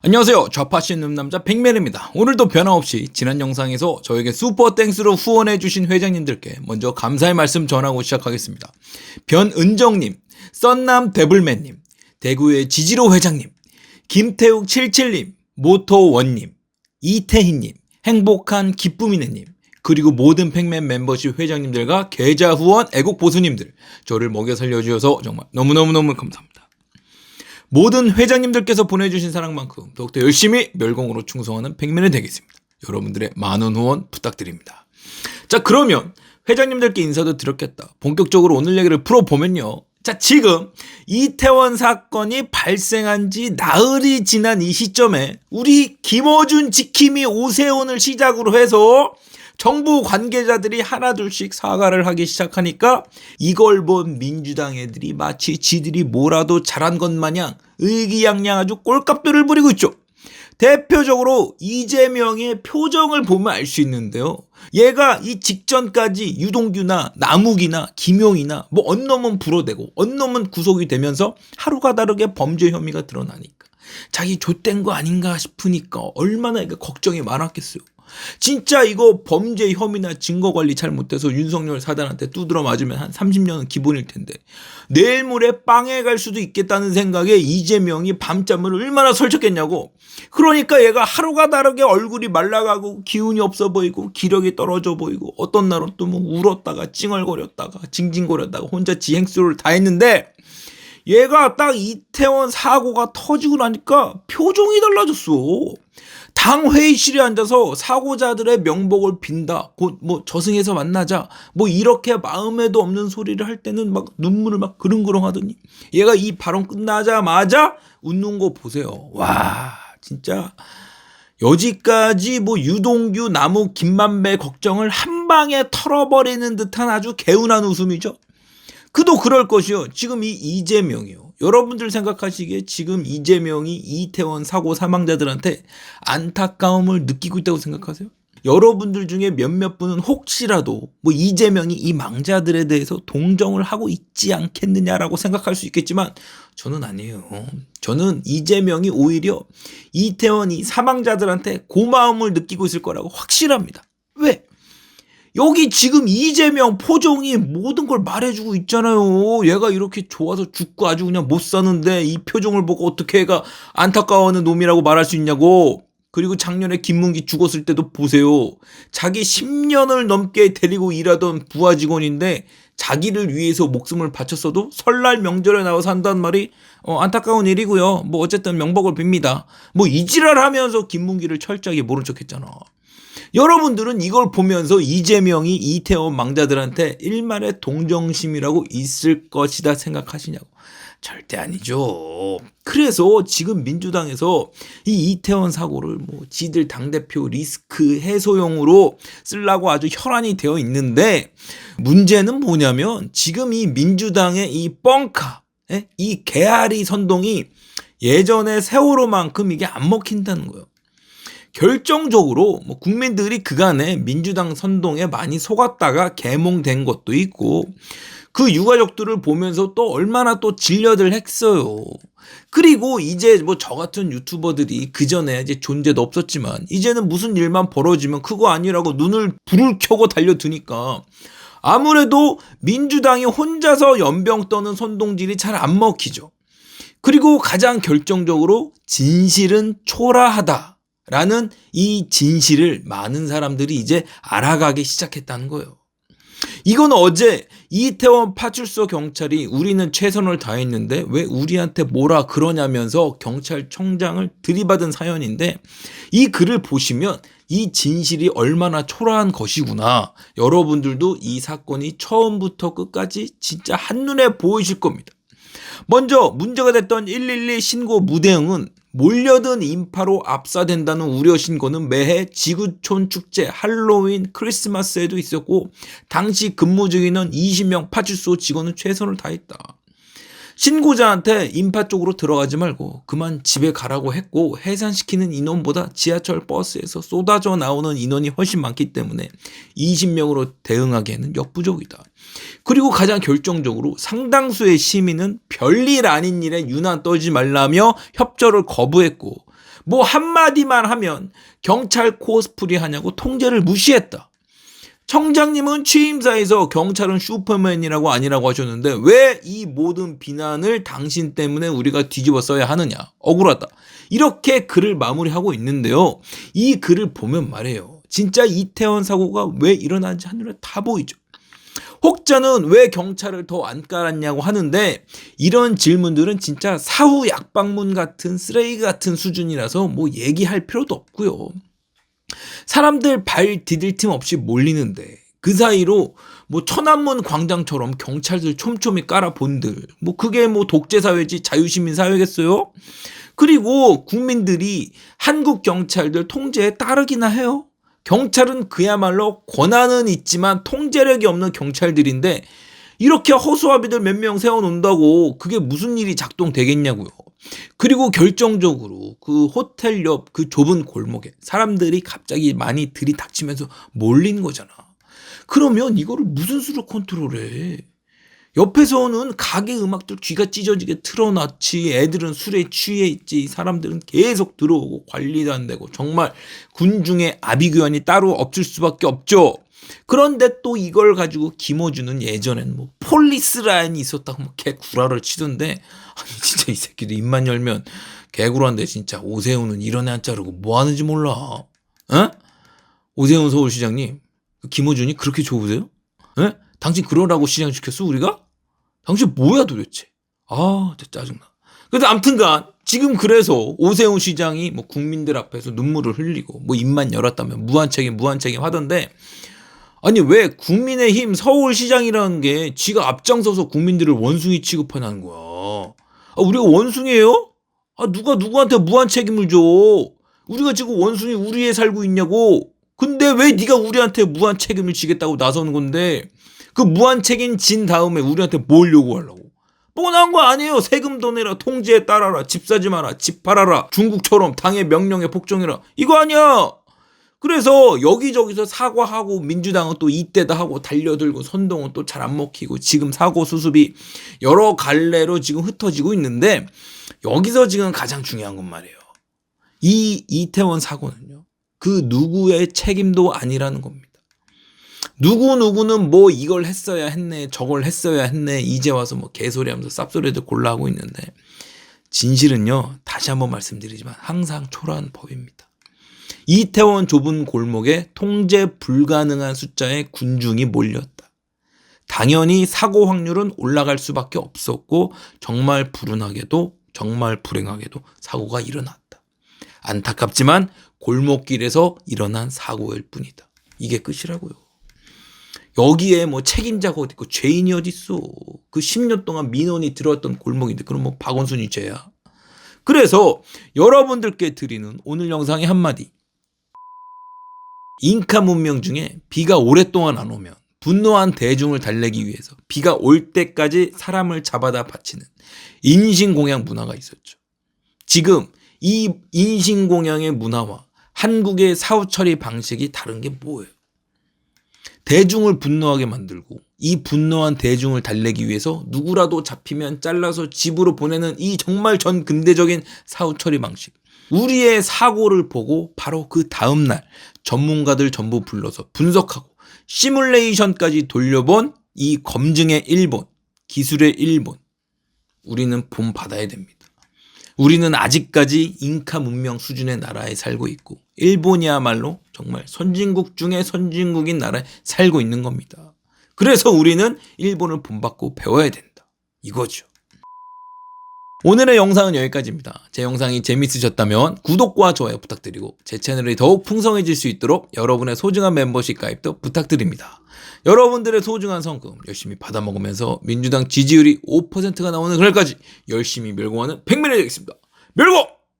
안녕하세요. 좌파씨는 남자 백멜입니다. 오늘도 변함없이 지난 영상에서 저에게 슈퍼 땡스로 후원해주신 회장님들께 먼저 감사의 말씀 전하고 시작하겠습니다. 변은정님, 썬남 데블맨님, 대구의 지지로 회장님, 김태욱 77님, 모토원님, 이태희님, 행복한 기쁨이네님, 그리고 모든 팩맨 멤버십 회장님들과 계좌 후원 애국 보수님들, 저를 먹여 살려주셔서 정말 너무너무너무 감사합니다. 모든 회장님들께서 보내주신 사랑만큼 더욱더 열심히 멸공으로 충성하는 백면이 되겠습니다. 여러분들의 많은 후원 부탁드립니다. 자, 그러면 회장님들께 인사도 드렸겠다. 본격적으로 오늘 얘기를 풀어보면요. 자, 지금 이태원 사건이 발생한 지 나흘이 지난 이 시점에 우리 김어준 지킴이 오세훈을 시작으로 해서 정부 관계자들이 하나둘씩 사과를 하기 시작하니까 이걸 본 민주당 애들이 마치 지들이 뭐라도 잘한 것 마냥 의기양양 아주 꼴값들을 부리고 있죠. 대표적으로 이재명의 표정을 보면 알 수 있는데요. 얘가 이 직전까지 유동규나 남욱이나 김용이나 뭐 언놈은 불어대고 언놈은 구속이 되면서 하루가 다르게 범죄 혐의가 드러나니까 자기 좆된 거 아닌가 싶으니까 얼마나 걱정이 많았겠어요. 진짜 이거 범죄 혐의나 증거 관리 잘못돼서 윤석열 사단한테 두드러 맞으면 한 30년은 기본일 텐데 내일 모레 빵에 갈 수도 있겠다는 생각에 이재명이 밤잠을 얼마나 설쳤겠냐고 그러니까 얘가 하루가 다르게 얼굴이 말라가고 기운이 없어 보이고 기력이 떨어져 보이고 어떤 날은 또 뭐 울었다가 찡얼거렸다가 징징거렸다가 혼자 지행수를 다 했는데 얘가 딱 이태원 사고가 터지고 나니까 표정이 달라졌어. 당 회의실에 앉아서 사고자들의 명복을 빈다. 곧 뭐 저승에서 만나자. 뭐 이렇게 마음에도 없는 소리를 할 때는 막 눈물을 막 그릉그릉 하더니 얘가 이 발언 끝나자마자 웃는 거 보세요. 와, 진짜 여지까지 뭐 유동규, 나무, 김만배 걱정을 한 방에 털어버리는 듯한 아주 개운한 웃음이죠. 그도 그럴 것이요. 지금 이 이재명이요. 여러분들 생각하시기에 지금 이재명이 이태원 사고 사망자들한테 안타까움을 느끼고 있다고 생각하세요? 여러분들 중에 몇몇 분은 혹시라도 뭐 이재명이 이 망자들에 대해서 동정을 하고 있지 않겠느냐라고 생각할 수 있겠지만 저는 아니에요. 저는 이재명이 오히려 이태원 이 사망자들한테 고마움을 느끼고 있을 거라고 확실합니다. 왜? 여기 지금 이재명 포종이 모든 걸 말해주고 있잖아요. 얘가 이렇게 좋아서 죽고 아주 그냥 못 사는데 이 표정을 보고 어떻게 얘가 안타까워하는 놈이라고 말할 수 있냐고. 그리고 작년에 김문기 죽었을 때도 보세요. 자기 10년을 넘게 데리고 일하던 부하 직원인데 자기를 위해서 목숨을 바쳤어도 설날 명절에 나와서 한다는 말이 어, 안타까운 일이고요. 뭐 어쨌든 명복을 빕니다. 뭐 이지랄 하면서 김문기를 철저하게 모른 척 했잖아. 여러분들은 이걸 보면서 이재명이 이태원 망자들한테 일말의 동정심이라고 있을 것이다 생각하시냐고. 절대 아니죠. 그래서 지금 민주당에서 이 이태원 사고를 뭐 지들 당대표 리스크 해소용으로 쓰려고 아주 혈안이 되어 있는데 문제는 뭐냐면 지금 이 민주당의 이 뻥카, 예? 이 개아리 선동이 예전의 세월호만큼 이게 안 먹힌다는 거예요. 결정적으로 뭐 국민들이 그간에 민주당 선동에 많이 속았다가 개몽된 것도 있고 그 유가족들을 보면서 또 얼마나 또 질려들 했어요. 그리고 이제 뭐 저 같은 유튜버들이 그 전에 이제 존재도 없었지만 이제는 무슨 일만 벌어지면 그거 아니라고 눈을 불을 켜고 달려드니까 아무래도 민주당이 혼자서 연병 떠는 선동질이 잘 안 먹히죠. 그리고 가장 결정적으로 진실은 초라하다. 라는 이 진실을 많은 사람들이 이제 알아가기 시작했다는 거예요. 이건 어제 이태원 파출소 경찰이 우리는 최선을 다했는데 왜 우리한테 뭐라 그러냐면서 경찰청장을 들이받은 사연인데 이 글을 보시면 이 진실이 얼마나 초라한 것이구나. 여러분들도 이 사건이 처음부터 끝까지 진짜 한눈에 보이실 겁니다. 먼저 문제가 됐던 112 신고 무대응은 몰려든 인파로 압사된다는 우려 신고는 매해 지구촌 축제, 할로윈, 크리스마스에도 있었고 당시 근무 중이는 20명 파출소 직원은 최선을 다했다. 신고자한테 인파 쪽으로 들어가지 말고 그만 집에 가라고 했고 해산시키는 인원보다 지하철 버스에서 쏟아져 나오는 인원이 훨씬 많기 때문에 20명으로 대응하기에는 역부족이다. 그리고 가장 결정적으로 상당수의 시민은 별일 아닌 일에 유난 떨지 말라며 협조를 거부했고 뭐 한마디만 하면 경찰 코스프레 하냐고 통제를 무시했다. 청장님은 취임사에서 경찰은 슈퍼맨이라고 아니라고 하셨는데 왜 이 모든 비난을 당신 때문에 우리가 뒤집어 써야 하느냐. 억울하다. 이렇게 글을 마무리하고 있는데요. 이 글을 보면 말이에요. 진짜 이태원 사고가 왜 일어난지 한눈에 다 보이죠. 혹자는 왜 경찰을 더 안 깔았냐고 하는데 이런 질문들은 진짜 사후 약방문 같은 쓰레기 같은 수준이라서 뭐 얘기할 필요도 없고요. 사람들 발 디딜 틈 없이 몰리는데 그 사이로 뭐 천안문 광장처럼 경찰들 촘촘히 깔아 본들 뭐 그게 뭐 독재 사회지 자유시민 사회겠어요? 그리고 국민들이 한국 경찰들 통제에 따르기나 해요. 경찰은 그야말로 권한은 있지만 통제력이 없는 경찰들인데 이렇게 허수아비들 몇 명 세워놓는다고 그게 무슨 일이 작동되겠냐고요. 그리고 결정적으로 그 호텔 옆 그 좁은 골목에 사람들이 갑자기 많이 들이닥치면서 몰린 거잖아. 그러면 이거를 무슨 수로 컨트롤해? 옆에서는 가게 음악들 귀가 찢어지게 틀어놨지. 애들은 술에 취해 있지. 사람들은 계속 들어오고 관리도 안 되고 정말 군중의 아비규환이 따로 없을 수밖에 없죠. 그런데 또 이걸 가지고 김어준은 예전엔 뭐 폴리스 라인이 있었다고 막 개구라를 치던데 아니 진짜 이 새끼도 입만 열면 개구라인데 진짜 오세훈은 이런 애 안 자르고 뭐 하는지 몰라. 어? 오세훈 서울시장님 김어준이 그렇게 좋으세요? 에? 당신 그러라고 시장 시켰어 우리가? 당신 뭐야 도대체? 아, 진짜 짜증나. 근데 암튼간 지금 그래서 오세훈 시장이 뭐 국민들 앞에서 눈물을 흘리고 뭐 입만 열었다면 무한 책임 무한 책임 하던데 아니 왜 국민의힘 서울시장이라는 게 지가 앞장서서 국민들을 원숭이 취급하는 거야? 아, 우리가 원숭이에요? 아 누가 누구한테 무한 책임을 줘? 우리가 지금 원숭이 우리에 살고 있냐고? 근데 왜 네가 우리한테 무한 책임을 지겠다고 나서는 건데 그 무한 책임 진 다음에 우리한테 뭘 요구하려고? 뻔한 거 아니에요. 세금도 내라, 통제에 따라라, 집 사지 마라, 집 팔아라, 중국처럼 당의 명령에 복종해라. 이거 아니야. 그래서 여기저기서 사과하고 민주당은 또 이때다 하고 달려들고 선동은 또 잘 안 먹히고 지금 사고 수습이 여러 갈래로 지금 흩어지고 있는데 여기서 지금 가장 중요한 건 말이에요. 이 이태원 사고는요. 그 누구의 책임도 아니라는 겁니다. 누구누구는 뭐 이걸 했어야 했네, 저걸 했어야 했네, 이제 와서 뭐 개소리 하면서 쌉소리들 골라 하고 있는데, 진실은요, 다시 한번 말씀드리지만 항상 초라한 법입니다. 이태원 좁은 골목에 통제 불가능한 숫자의 군중이 몰렸다. 당연히 사고 확률은 올라갈 수밖에 없었고, 정말 불운하게도, 정말 불행하게도 사고가 일어났다. 안타깝지만 골목길에서 일어난 사고일 뿐이다. 이게 끝이라고요. 여기에 뭐 책임자가 어디 있고 죄인이 어디 있어. 그 10년 동안 민원이 들어왔던 골목인데 그럼 뭐 박원순이 죄야. 그래서 여러분들께 드리는 오늘 영상의 한마디. 잉카 문명 중에 비가 오랫동안 안 오면 분노한 대중을 달래기 위해서 비가 올 때까지 사람을 잡아다 바치는 인신공양 문화가 있었죠. 지금 이 인신공양의 문화와 한국의 사후 처리 방식이 다른 게 뭐예요? 대중을 분노하게 만들고 이 분노한 대중을 달래기 위해서 누구라도 잡히면 잘라서 집으로 보내는 이 정말 전 근대적인 사후 처리 방식. 우리의 사고를 보고 바로 그 다음날 전문가들 전부 불러서 분석하고 시뮬레이션까지 돌려본 이 검증의 일본, 기술의 일본. 우리는 본 받아야 됩니다. 우리는 아직까지 잉카 문명 수준의 나라에 살고 있고 일본이야말로 정말 선진국 중에 선진국인 나라에 살고 있는 겁니다. 그래서 우리는 일본을 본받고 배워야 된다. 이거죠. 오늘의 영상은 여기까지입니다. 제 영상이 재밌으셨다면 구독과 좋아요 부탁드리고 제 채널이 더욱 풍성해질 수 있도록 여러분의 소중한 멤버십 가입도 부탁드립니다. 여러분들의 소중한 성금 열심히 받아먹으면서 민주당 지지율이 5%가 나오는 그날까지 열심히 멸공하는 백맨이 되겠습니다. 멸공!